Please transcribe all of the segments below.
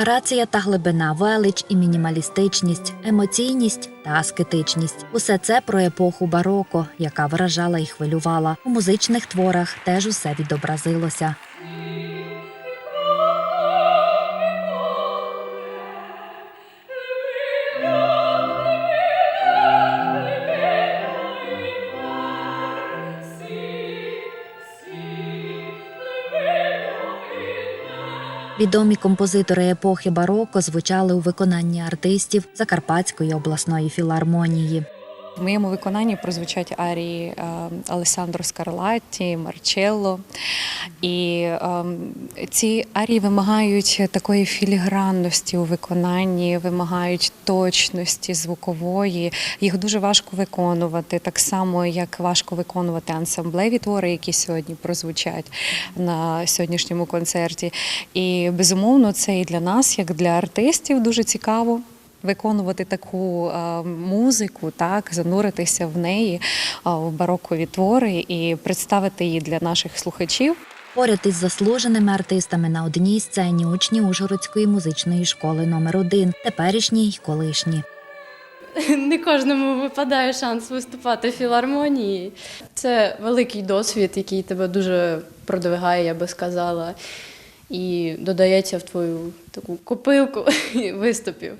Грація та глибина, велич і мінімалістичність, емоційність та аскетичність усе це про епоху бароко, яка вражала і хвилювала. У музичних творах теж усе відобразилося. Відомі композитори епохи бароко звучали у виконанні артистів Закарпатської обласної філармонії. В моєму виконанні прозвучать арії е, Алесандро Скарлатті, Марчелло. І е, ці арії вимагають такої філігранності у виконанні, вимагають точності звукової. Їх дуже важко виконувати, так само як важко виконувати ансамблеві твори, які сьогодні прозвучать на сьогоднішньому концерті. І безумовно, це і для нас, як для артистів, дуже цікаво виконувати таку е, музику, так зануритися в неї е, в барокові твори і представити її для наших слухачів. Поряд із заслуженими артистами на одній сцені учні Ужгородської музичної школи номер 1 теперішні й колишні. Не кожному випадає шанс виступати в філармонії. Це великий досвід, який тебе дуже продвигає, я би сказала, і додається в твою таку копилку виступів.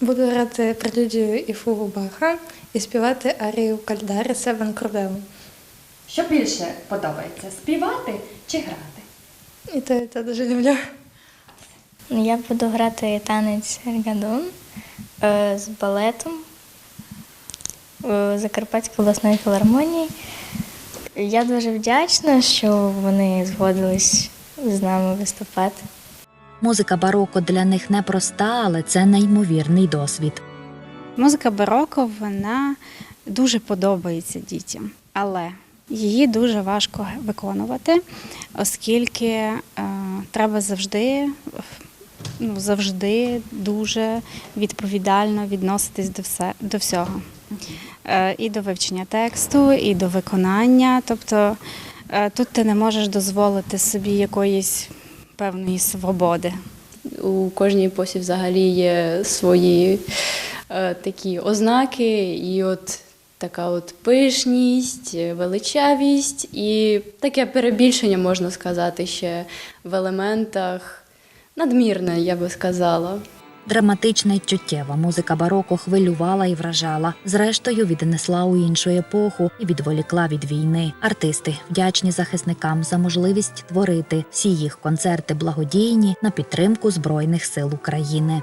Буду грати прелюдію і фугу Баха і співати арію Кальдариса Ван Корделу. Що більше подобається співати чи грати? І те, і те дуже люблю. Я буду грати танець Ргадун е, з балетом е, Закарпатської обласної філармонії. Я дуже вдячна, що вони згодились з нами виступати. Музика бароко для них непроста, але це неймовірний досвід. Музика бароко вона дуже подобається дітям, але її дуже важко виконувати, оскільки е, треба завжди, ну, завжди дуже відповідально відноситись до, все, до всього. Е, і до вивчення тексту, і до виконання. Тобто е, тут ти не можеш дозволити собі якоїсь певної свободи. У кожній епосі взагалі є свої е, такі ознаки, і от така от пишність, величавість і таке перебільшення, можна сказати, ще в елементах надмірне, я би сказала. Драматична й чуттєва музика бароко хвилювала і вражала. Зрештою, віднесла у іншу епоху і відволікла від війни. Артисти вдячні захисникам за можливість творити всі їх концерти благодійні на підтримку Збройних сил України.